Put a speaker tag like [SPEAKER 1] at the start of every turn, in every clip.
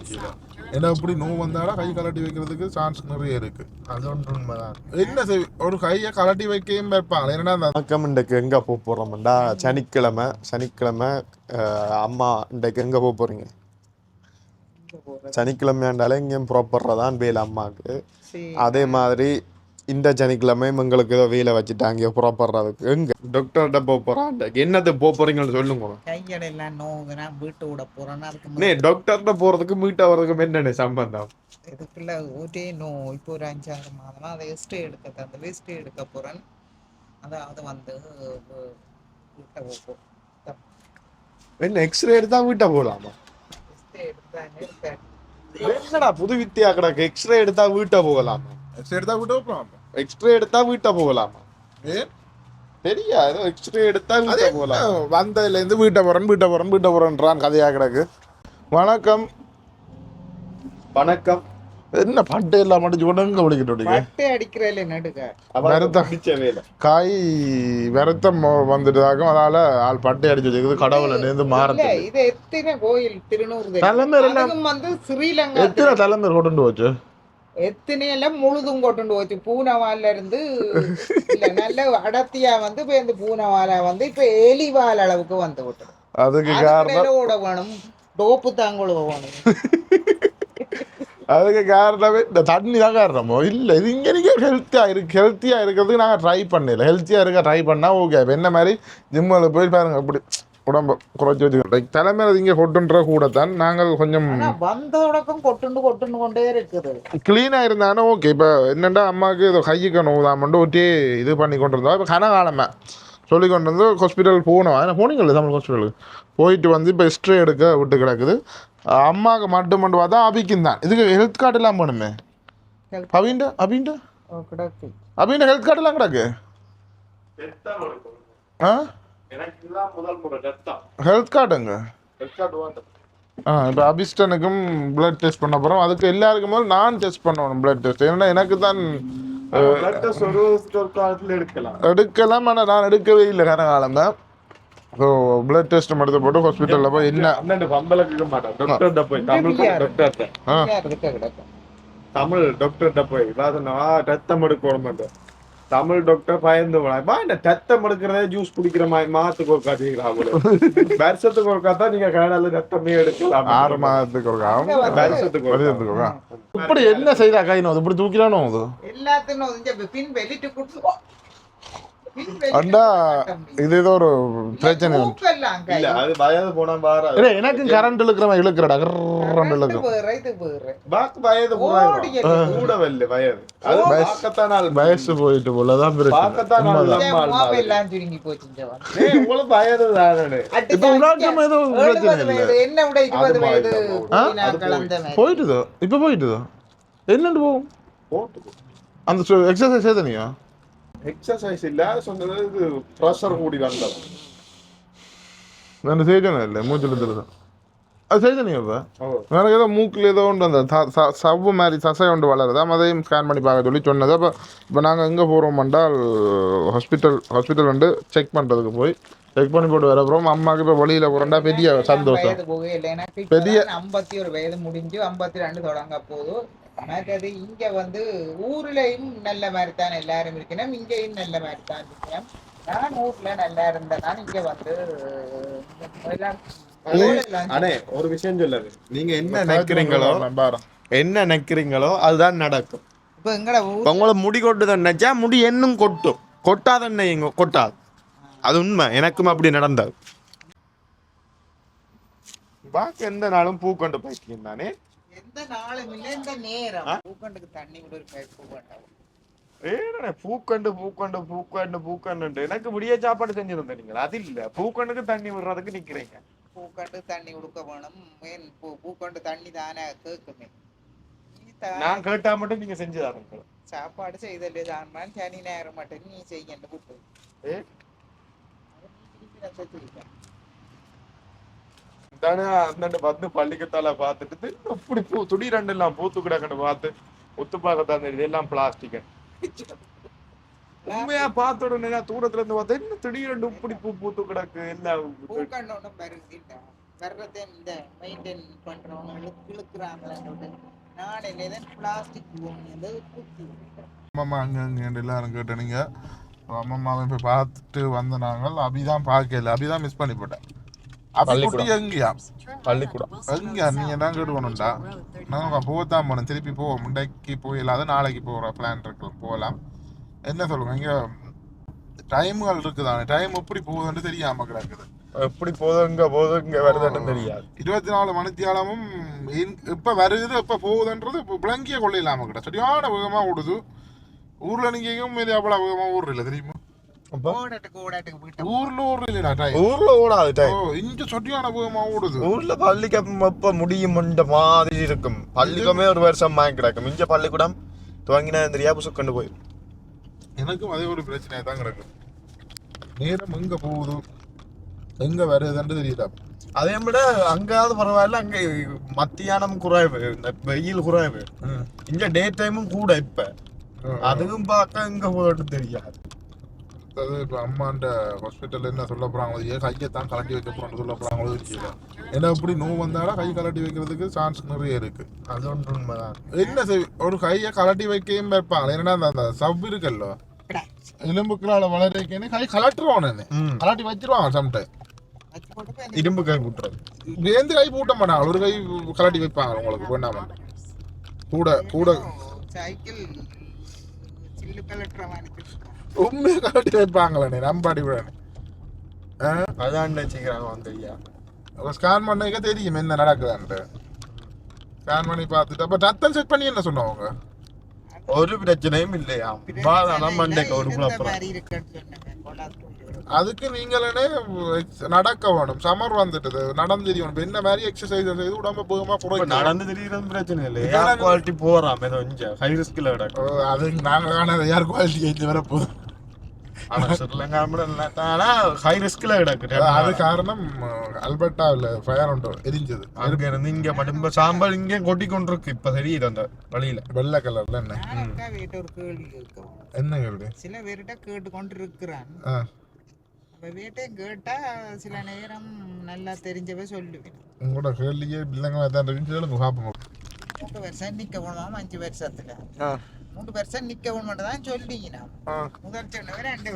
[SPEAKER 1] தெரியல ஏன்னா இப்படி நோவு வந்தாலும் கை கலட்டி வைக்கிறதுக்கு சான்ஸ் நிறைய இருக்கு.
[SPEAKER 2] அது ஒன்று உண்மைதான்.
[SPEAKER 1] என்ன செய் ஒரு கையை கலட்டி வைக்கையும் வைப்பாங்க. ஏன்னா அந்த
[SPEAKER 2] வணக்கம் இன்றைக்கு எங்கே போக போகிறோம்டா சனிக்கிழமை சனிக்கிழமை அஹ், அம்மா இன்றைக்கு எங்கே போக போகிறீங்க சனிக்கிழமையாண்டாலே இங்கேயும் புறப்படுறதான் வேலை அம்மாவுக்கு. அதே மாதிரி இந்த சனிக்கிழமையும் எங்களுக்கு ஏதோ வேலை வச்சுட்டாங்க புறப்படுறதுக்கு. எங்க? டாக்டர்கிட்ட போக போகிறான் என்னது போக போகிறீங்கன்னு சொல்லுங்க.
[SPEAKER 3] கையடையெல்லாம் நோவுதுன்னா வீட்டு விட போறேன்னா அதுக்கு
[SPEAKER 2] டாக்டர்கிட்ட போகிறதுக்கு மீட் ஆகிறதுக்கு என்னென்ன சம்பந்தம்?
[SPEAKER 3] இதுக்குள்ள ஒரே நோ இப்போ ஒரு அஞ்சாறு மாதமா அதை எஸ்டே எடுக்க தந்து எஸ்டே எடுக்க போறேன். அதாவது வந்து வீட்டை போகும்
[SPEAKER 2] என்ன எக்ஸ்ரே எடுத்தா வீட்டை போகலாமா என்னடா புது வித்தியா கிடக்கு? எக்ஸ்ரே எடுத்தா வீட்டை போகலாமா?
[SPEAKER 1] சரி தான் விட்டு வைப்போம்
[SPEAKER 2] எக்ஸ்ரே எடுத்தா வீட்டை போகலாமா? தெரியா ஏதோ எக்ஸ்ரே எடுத்தா வீட்டை போகலாம்?
[SPEAKER 1] வந்ததுல இருந்து வீட்டை போறேன் வீட்டை போறேன் வீட்டை போறேன்றான் கதையா கிடக்கு. வணக்கம்.
[SPEAKER 2] வணக்கம்.
[SPEAKER 1] என்ன பட்டு எல்லாம் மட்டும் உடங்க
[SPEAKER 2] வேலை.
[SPEAKER 1] காய் விரத்தம் வந்துட்டதாகும் அதனால ஆள் பட்டை அடிச்சு வச்சுக்குது கடவுளை நேர்ந்து மாறத்து
[SPEAKER 3] இது எத்தனை கோயில் திருநூறு
[SPEAKER 1] தலைமை எல்லாம்
[SPEAKER 3] அதுவும் வந்து ஸ்ரீலங்கா
[SPEAKER 1] எத்தனை தலைமை கொண்டு போச்சு?
[SPEAKER 3] எத்தனை எல்லாம் முழுதும் கொண்டு போச்சு. பூனவால்ல இருந்து நல்ல அடர்த்தியா வந்து இப்ப இந்த பூனவால வந்து இப்ப எலிவால் அளவுக்கு வந்து விட்டது
[SPEAKER 1] அதுக்கு காரணம்
[SPEAKER 3] வேணும். டோப்பு தாங்கொழுவ வேணும்.
[SPEAKER 1] அதுக்கு காரணமே இந்த தண்ணி தான் காரணமோ? இல்லை இது இங்கே நீங்கள் ஹெல்த்தியாக இருக்கு ஹெல்த்தியாக இருக்கிறதுக்கு நாங்கள் ட்ரை பண்ணல. ஹெல்த்தியாக இருக்க ட்ரை பண்ணால் ஓகே இப்போ என்ன மாதிரி? ஜிம்மில் போய் பாருங்க அப்படி உடம்ப குறைச்சி வச்சுக்கிறோம் தலைமையில் இங்கே கொட்டுன்ற கூட தான் நாங்கள் கொஞ்சம்
[SPEAKER 3] வந்த தொடக்கம் கொட்டுண்டு கொட்டுண்டு கொண்டே இருக்குது.
[SPEAKER 1] க்ளீனாக இருந்தாலும் ஓகே இப்போ என்னென்னா அம்மாவுக்கு இது கைக்கு நோவுதாமண்டு ஒட்டி இது பண்ணி கொண்டு இருந்தோம் இப்போ கனகாலமே சொல்லி கொண்டு வந்து ஹாஸ்பிட்டல் போனோம். ஏன்னா போனீங்கல்ல தமிழ் ஹாஸ்பிட்டலுக்கு போயிட்டு வந்து இப்போ ஹிஸ்ட்ரி எடுக்க விட்டு கிடக்குது. அம்மாவுக்கு மட்டும் மட்டும் பார்த்தா அபிக்கும் தான். இதுக்கு ஹெல்த் கார்டு எல்லாம் போகணுமே அபின்ட? அபின்ட? அபின்ட ஹெல்த் கார்டு எல்லாம் கிடக்கு? ஆ? ஹெல்த் கார்டுங்க ஆ இப்போ அபிஸ்டனுக்கும் பிளட் டெஸ்ட் பண்ண போகிறோம் அதுக்கு எல்லாருக்கும் போது நான் டெஸ்ட் பண்ணணும் பிளட் டெஸ்ட் ஏன்னா எனக்கு தான்
[SPEAKER 2] எடுக்கலாம்.
[SPEAKER 1] எடுக்கலாம். ஆனால் நான் எடுக்கவே இல்லை. கனகாலம் தான். ஸோ பிளட் டெஸ்ட் எடுத்து போட்டு ஹாஸ்பிட்டலில் போய் என்ன?
[SPEAKER 2] தமிழ் டாக்டர்கிட்ட போய் ரத்தம் எடுக்கணும் மாட்டேன் தமிழ் டாக்டர் பயந்து வா இந்த ரத்தம் எடுக்கிறதே ஜூஸ் குடிக்கிற மாதிரி மாத்துக்கு ஒரு காட்டுறீங்களா வருஷத்துக்கு ஒரு தான் நீங்க கனடால ரத்தமே எடுக்கலாம்.
[SPEAKER 1] ஆறு மாதத்துக்கு ஒரு காலம்
[SPEAKER 2] வருஷத்துக்கு
[SPEAKER 1] வருஷத்துக்கு. இப்படி என்ன செய்தா கைனோ இப்படி தூக்கிலானோ அது
[SPEAKER 3] எல்லாத்தையும் பின் வெளிட்டு கொடுத்து
[SPEAKER 1] அண்டா. இது ஏதோ ஒரு பிரச்சனை.
[SPEAKER 2] இல்ல அது வயது போனா வாரா
[SPEAKER 1] இல்லை எனக்கும் கரண்ட் இழுக்கிறவன் இழுக்கிறடா. கரண்ட் இழுக்கும். வயசு போயிட்டு
[SPEAKER 2] வயது தானே.
[SPEAKER 1] போயிட்டுதோ இப்போ போயிட்டுதோ என்னண்டு போகும்? அந்த எக்ஸசைஸ் ஏதனியா
[SPEAKER 2] எக்ஸசைஸ் இல்ல சொன்னது இது ப்ரெஷர் கூடி வந்தது
[SPEAKER 1] நான் செய்யணும் இல்லை மூச்சில் திருது அது செய்தனியா இப்போ
[SPEAKER 2] ஓ
[SPEAKER 1] எனக்கு ஏதோ மூக்கில் ஏதோ ஒன்று அந்த சவ்வு மாதிரி சசை ஒன்று வளருது அதையும் ஸ்கேன் பண்ணி பார்க்க சொல்லி சொன்னது அப்போ இப்போ நாங்கள் எங்கே போகிறோம் என்றால் ஹாஸ்பிட்டல் ஹாஸ்பிட்டல் வந்து செக் பண்ணுறதுக்கு போய் செக் பண்ணி போட்டு வர அப்புறம் அம்மாவுக்கு இப்போ வழியில் போகிறோண்டா பெரிய சந்தோஷம் பெரிய-
[SPEAKER 3] ஐம்பத்தி ஒரு வயது முடிஞ்சு ஐம்பத்தி ரெண்டு தொடங்க போது மற்றது இங்க வந்து ஊர்லயும் நல்ல மாதிரி தான் எல்லாரும் இருக்கணும் இங்கேயும் நல்ல மாதிரி தான் இருக்கணும். நான் ஊர்ல நல்லா இருந்தேன் நான் இங்க வந்து
[SPEAKER 2] அண்ணே ஒரு விஷயம் சொல்லுது நீங்க என்ன நினைக்கிறீங்களோ என்ன நினைக்கிறீங்களோ அதுதான் நடக்கும்.
[SPEAKER 3] இப்ப எங்கட
[SPEAKER 2] உங்களை முடி கொட்டுதான் நினைச்சா முடி இன்னும் கொட்டும். கொட்டாத என்ன கொட்டாது. அது உண்மை. எனக்கும் அப்படி நடந்தது. பாக்கு எந்த நாளும் பூ கொண்டு போய்க்கீங்க தானே
[SPEAKER 3] எந்த நாளும் இல்லை இந்த நேரம்? பூக்கண்டுக்கு தண்ணி ஒரு பைப்பு வேண்டாம்
[SPEAKER 2] ஏடா பூக்கண்டு பூக்கண்டு பூக்கண்டு பூக்கண்டு எனக்கு விடிய சாப்பாடு செஞ்சிருந்தேன் நீங்கள்? அது இல்ல. பூக்கண்டுக்கு தண்ணி விடுறதுக்கு நிக்கிறீங்க.
[SPEAKER 3] பூக்கண்டு தண்ணி கொடுக்க வேணும். ஏன் பூக்கண்டு தண்ணி தானே கேட்குமே.
[SPEAKER 2] நான் கேட்டா மட்டும் நீங்க செஞ்சு தரீங்க
[SPEAKER 3] சாப்பாடு செய்தலே தான் சனி நேரம் மட்டும் நீ செய்யண்டு கூட்டு
[SPEAKER 2] ஏ
[SPEAKER 3] அது நீ திருப்பி நான் செஞ்சிருக்கேன்.
[SPEAKER 2] தானே அண்ணன் வந்து பள்ளிக்கத்தால பார்த்துட்டு இப்படி பூ துடி ரெண்டு எல்லாம் பூத்து கிடக்கன்னு பார்த்து ஒத்து பார்க்கத்தான் தெரியுது எல்லாம் பிளாஸ்டிக் உண்மையா பார்த்த உடனே நான் தூரத்துல இருந்து பார்த்தா என்ன திடீரெண்டு இப்படி பூ பூத்து கிடக்கு?
[SPEAKER 1] எல்லாரும் கேட்டனுங்க அம்மம்மாவை போய் பார்த்துட்டு வந்த நாங்கள். அபிதான் பார்க்கல. அபிதான் மிஸ் பண்ணி போட்டேன் எங்கேயா
[SPEAKER 2] பள்ளிக்கூடம்.
[SPEAKER 1] எங்கேயா நீங்க தான் கேட்டு போகணும்டா நாங்கள் போகத்தான் போனோம் திருப்பி போவோம் முண்டைக்கு போயிடாத நாளைக்கு போகிற பிளான் இருக்கு. போகலாம் என்ன சொல்லுங்க? இங்க டைம்கள் இருக்குதானே டைம் எப்படி போகுதுன்னு தெரியாம கிடக்குது.
[SPEAKER 2] எப்படி போதும் இங்க வருதுன்னு தெரியாது.
[SPEAKER 1] இருபத்தி நாலு மணித்தியாலமும் இப்ப வருது இப்ப போகுதுன்றது விளங்கிய கொள்ள இல்லாம கிட்ட சரியான வேகமா ஓடுது. ஊர்ல நீங்க எங்கேயும் அவ்வளவு வேகமா ஊர்ல இல்ல தெரியுமா? ஊர்ல
[SPEAKER 2] ஓடாது டைம்
[SPEAKER 1] இங்க சொட்டியான வேகமா ஓடுது.
[SPEAKER 2] ஊர்ல பள்ளிக்கூடம் எப்ப முடியும்ன்ற மாதிரி இருக்கும். பள்ளிக்கூடமே ஒரு வருஷம் வாங்கி கிடக்கும். இங்க பள்ளிக்கூடம் துவங்கினா தெரியா புசுக்கண்டு போயிடும்
[SPEAKER 1] எனக்கும் அதே ஒரு பிரச்சனையா தான் கிடக்கு. நேரம் எங்க போகுது? எங்க வருதுன்னு தெரியல.
[SPEAKER 2] அதே விட அங்காவது பரவாயில்ல அங்க மத்தியானம் குறைவு இந்த வெயில் குறைவு. இங்க டே டைமும் கூட இப்ப. அதுவும் பார்க்க எங்க போகட்டும் தெரியாது.
[SPEAKER 1] அது இப்போ அம்மாண்ட ஹாஸ்பிட்டல்ல என்ன சொல்ல போறாங்களோ ஏன் கையை தான் கலட்டி வைக்க போறோம்னு சொல்ல போறாங்களோ தெரியல. ஏன்னா இப்படி நோவு வந்தாலும் கை கலட்டி வைக்கிறதுக்கு சான்ஸ் நிறைய இருக்கு.
[SPEAKER 2] அது ஒன்று உண்மைதான்.
[SPEAKER 1] என்ன செய் ஒரு கையை கலட்டி வைக்கையும் வைப்பாங்க. ஏன்னா அந்த சவ் இருக்குல்ல எலும்புக்களால வளர்க்கேன்னு கை கலட்டுருவான்
[SPEAKER 2] ம்.
[SPEAKER 1] கலட்டி வச்சிருவாங்க சம்டைம்
[SPEAKER 2] இரும்பு கை கூட்டுறது.
[SPEAKER 1] வேந்து கை பூட்ட மாட்டாங்க. ஒரு கை கலட்டி வைப்பாங்க உங்களுக்கு வேண்டாம கூட கூட.
[SPEAKER 3] சைக்கிள் சில்லு கலட்டுற மாதிரி
[SPEAKER 1] உண்மையை கலட்டி வைப்பாங்களே நம்பாடி விட
[SPEAKER 2] அதான் வச்சுக்கிறாங்க வந்து ஐயா
[SPEAKER 1] ஸ்கேன் பண்ணிக்க தெரியும் என்ன நடக்குதுன்ட்டு. ஸ்கேன் பண்ணி பார்த்துட்டு அப்போ ரத்தம் செக் பண்ணி என்ன சொன்னவங்க
[SPEAKER 2] ஒரு பிரச்சனையும் இல்லையா? பாதாளம் மண்டைக்கு ஒரு குழப்பம்.
[SPEAKER 1] அதுக்கு நீங்களே நடக்க வேணும். சமர் வந்துட்டது நடந்திரியும் இப்ப என்ன மாதிரி எக்ஸசைஸ் செய்து உடம்ப போகமா குறைக்கணும்
[SPEAKER 2] நடந்து திரிகிறது பிரச்சனை இல்லை ஏர் குவாலிட்டி போறாம. ஏதோ இங்க ஹை ரிஸ்க்ல கிடக்கும்.
[SPEAKER 1] அது நாங்க காணாத யார் குவாலிட்டி ஏற்றி வர போதும்
[SPEAKER 2] ஆனா ஸ்ரீலங்கா கூட இல்ல. ஆனா ஹை ரிஸ்க்ல கிடக்கு.
[SPEAKER 1] அது காரணம் அல்பர்டாவில் ஃபயர் எரிஞ்சது.
[SPEAKER 2] அங்க இருந்து இங்க மட்டும் சாம்பல் இங்கே கொட்டி கொண்டிருக்கு. இப்ப தெரியுது அந்த வழியில.
[SPEAKER 1] வெள்ளை கலர்ல என்ன?
[SPEAKER 3] வீட்டு
[SPEAKER 1] என்ன கேள்வி?
[SPEAKER 3] சில பேர்கிட்ட கேட்டு கொண்டு இருக்கிறான் வீட்டையும் கேட்டா சில நேரம் நல்லா தெரிஞ்சவே சொல்லுவேன்.
[SPEAKER 1] உங்களோட கேள்வியே இல்லைங்க தான் பார்ப்போம்
[SPEAKER 3] வருஷம் வேணுமாம் அஞ்சு வருஷத்துல. மூன்று வருஷம் நிக்க வேணும்னு தான் சொல்லிங்க நான் முதல் சொன்னவர் ரெண்டு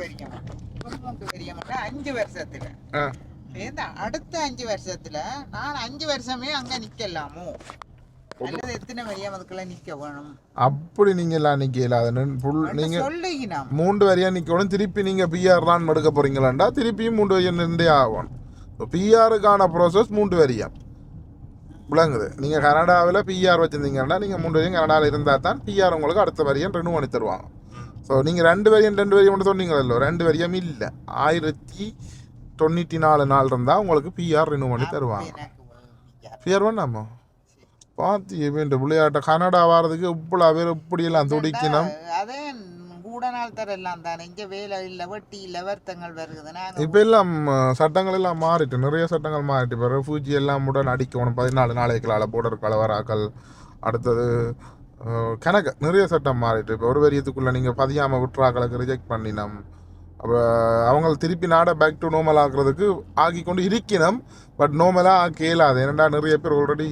[SPEAKER 3] இப்ப மூன்று வரியம் அஞ்சு வருஷத்துல.
[SPEAKER 1] ஆ.
[SPEAKER 3] இந்த அடுத்த அஞ்சு வருஷத்துல நான் அஞ்சு வருஷமே அங்க நிக்கலாமோ? அல்லது எத்தனை வரியம் அதுக்குள்ள நிக்க வேணும்
[SPEAKER 1] அப்படி நீங்க எல்லாம் நிக்கல. நீங்க
[SPEAKER 3] சொல்லுங்க
[SPEAKER 1] மூன்று வரியா நிக்கணும். திருப்பி நீங்க பிஆர் தான் எடுக்க போறீங்களாண்டா? திருப்பியும் மூன்று வரியா நின்றே ஆகணும். பிஆருக்கான ப்ராசஸ் மூன்று வரியா? விளங்குது. நீங்கள் கனடாவில் பிஆர் வச்சுருந்தீங்கன்னா நீங்கள் மூன்று வரியும் கனடாவில் இருந்தால் தான் பிஆர் உங்களுக்கு அடுத்த வரியம் ரெண்டு பண்ணி தருவாங்க. ஸோ நீங்கள் ரெண்டு வரியம் ரெண்டு வரியம் மட்டும் சொன்னீங்களோ ரெண்டு வரியம் இல்லை. ஆயிரத்தி தொண்ணூற்றி நாலு நாள் இருந்தால் உங்களுக்கு பிஆர் ரெண்டு பண்ணி தருவாங்க. பிஆர் வேணாமா பார்த்து இந்த விளையாட்டை கனடா வாரதுக்கு இவ்வளோ பேர் இப்படியெல்லாம் துடிக்கணும்.
[SPEAKER 3] அதே எல்லாம் தானே? இங்க வேலை இல்ல வட்டி இல்ல வருத்தங்கள் வருதுன்னா
[SPEAKER 1] இப்போ எல்லாம் சட்டங்கள் எல்லாம் மாறிட்டு நிறைய சட்டங்கள் மாறிட்டு. இப்போ ரெஃப்யூஜி எல்லாம் உடன் அடிக்கணும். பதினாலு நாளைக்குள்ளால போர்டர் கலவராக்கள் அடுத்தது கணக்கு. நிறைய சட்டம் மாறிட்டு. இப்போ ஒரு வரியத்துக்குள்ளே நீங்கள் பதியாமல் விட்டுறாக்களுக்கு ரிஜெக்ட் பண்ணினோம். அப்போ அவங்க திருப்பி நாடை பேக் டு நோமல் ஆக்குறதுக்கு ஆக்கி கொண்டு இருக்கணும் பட் நோமலாக ஆக்க இயலாது ஏன்னா நிறைய பேர் ஆல்ரெடி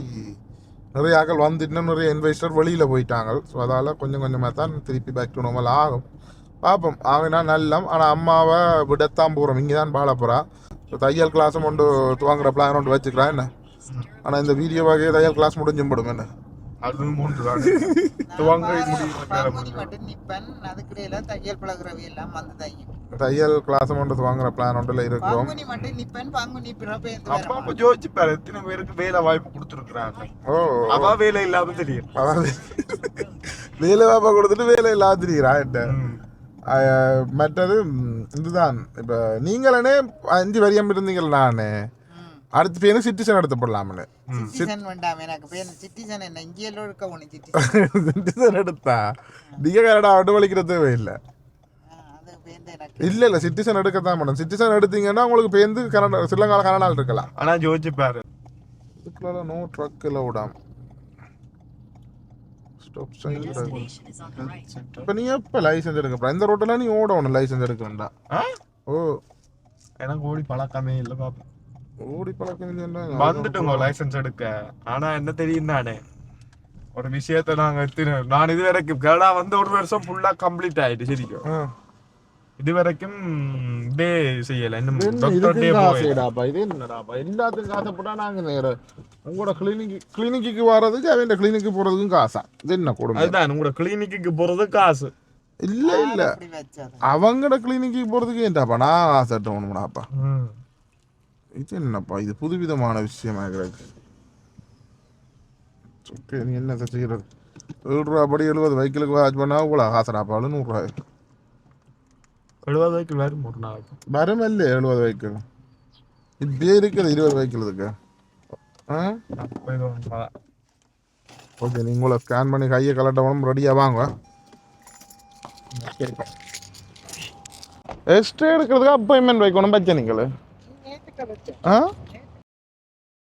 [SPEAKER 1] நிறைய ஆக்கள் வந்துட்டு நிறைய இன்வெஸ்டர் வெளியில் போயிட்டாங்க. ஸோ அதால் கொஞ்சம் கொஞ்சமாக தான் திருப்பி பேக் டு நோமல் ஆகும். பார்ப்போம் ஆகினா நல்லம். ஆனால் அம்மாவை விடத்தான் போகிறோம் இங்கே தான் பாட போகிறா ஸோ தையல் கிளாஸும் கொண்டு துவாங்குற பிளான் ஒன்று வச்சுக்கிறேன் என்ன? ஆனால் இந்த வீடியோ வகையே தையல் கிளாஸ் முடிஞ்சும் போடும். என்ன?
[SPEAKER 2] அது மூன்று தான் துவங்க முடியும்
[SPEAKER 3] தையல் பழகுறவை எல்லாம் வந்து தையும்.
[SPEAKER 1] தையல் கிளாஸும் கொண்டு துவாங்குற பிளான் ஒன்றில் இருக்கிறோம்.
[SPEAKER 2] அப்பா அப்ப யோசிச்சு பாரு எத்தனை பேருக்கு வேலை வாய்ப்பு கொடுத்துருக்குறாங்க?
[SPEAKER 1] ஓ.
[SPEAKER 2] அவ வேலை இல்லாம தெரியும்.
[SPEAKER 1] வேலை வாய்ப்பா கொடுத்துட்டு வேலை இல்லாதிரிக்கிறா என்ன? அஹ், மற்றது இதுதான். இப்போ நீங்களே அஞ்சு வரியம் இருந்தீங்கள் நான். அடுத்த பேர் சிட்டிசன் எடுத்து போடலாம்னு.
[SPEAKER 3] சிட்டிசன் வேண்டாம் எனக்கு பேர் சிட்டிசன் என்ன? இங்கேயெல்லாம் இருக்க ஒண்ணு சிட்டிசன்
[SPEAKER 1] எடுத்தா? நீங்க கனடா விட்டு வலிக்கிற தேவையில்லை.
[SPEAKER 3] அது பேருந்து எனக்கு.
[SPEAKER 1] இல்ல இல்ல சிட்டிசன் எடுக்கத்தான் மேடம் சிட்டிசன் எடுத்தீங்கன்னா உங்களுக்கு பேருந்து கனடா ஸ்ரீலங்கால கனடால இருக்கலாம்.
[SPEAKER 2] ஆனா யோசிச்சு பாரு.
[SPEAKER 1] இதுக்குள்ள நோ ட்ரக்கில் விடாம. ஸ்டாப் சைன் இப்போ நீ எப்போ லைசன்ஸ் எடுக்க போற? இந்த ரோட்டில் நீ ஓடணும் லைசன்ஸ் எடுக்க வேண்டாம்.
[SPEAKER 2] ஆ?
[SPEAKER 1] ஓ.
[SPEAKER 2] எனக்கு ஓடி பழக்கமே இல்லை பாப்பா
[SPEAKER 1] ஓடி பழக்கம்
[SPEAKER 2] வந்துட்டுங்க லைசன்ஸ் எடுக்க. ஆனா என்ன தெரியும் தானே ஒரு விஷயத்த நாங்க எத்தின நான் இது வரைக்கும் கேடா வந்து ஒரு வருஷம் ஃபுல்லா கம்ப்ளீட் ஆயிட்டு சரிக்கும் இது வரைக்கும் இதே செய்யல இன்னும் டாக்டர்டே போய்
[SPEAKER 1] காசுடாப்பா இது என்னடாப்பா எல்லாத்துக்கும் காசை போட்டா நாங்க நேரம் உங்களோட கிளினிக் கிளினிக்கு வர்றதுக்கு அவன் கிளினிக்கு போறதுக்கும் காசா? இது என்ன கொடுமை?
[SPEAKER 2] அதுதான் உங்களோட கிளினிக்கு போறது காசு.
[SPEAKER 1] இல்ல இல்ல. அவங்கட கிளினிக்கு போறதுக்கு ஏன்டாப்பா? நான் ஆசைட்டவனுடாப்பா இது என்னப்பா? இது புதுவிதமான விஷயமா இருக்கு. ஓகே நீ என்ன செய்யறது? ஏழு ரூபா படி எழுபது வைக்கலுக்கு வாட்ச் பண்ணா கூட காசடாப்பா நூறுரூவா
[SPEAKER 2] எழுபது வைக்கல் வரும் ஒரு நாளைக்கு
[SPEAKER 1] வரும் இல்லையே எழுபது வைக்கல் இப்படியே இருக்குது இருபது வைக்கல்
[SPEAKER 2] இருக்கு
[SPEAKER 1] ஓகே நீங்களும் ஸ்கேன் பண்ணி கையை கலட்டவனும் ரெடியாக வாங்க. எக்ஸ்ட்ரா எடுக்கிறதுக்கு அப்பாயின்மெண்ட் வைக்கணும் பச்சை நீங்கள் ஆ?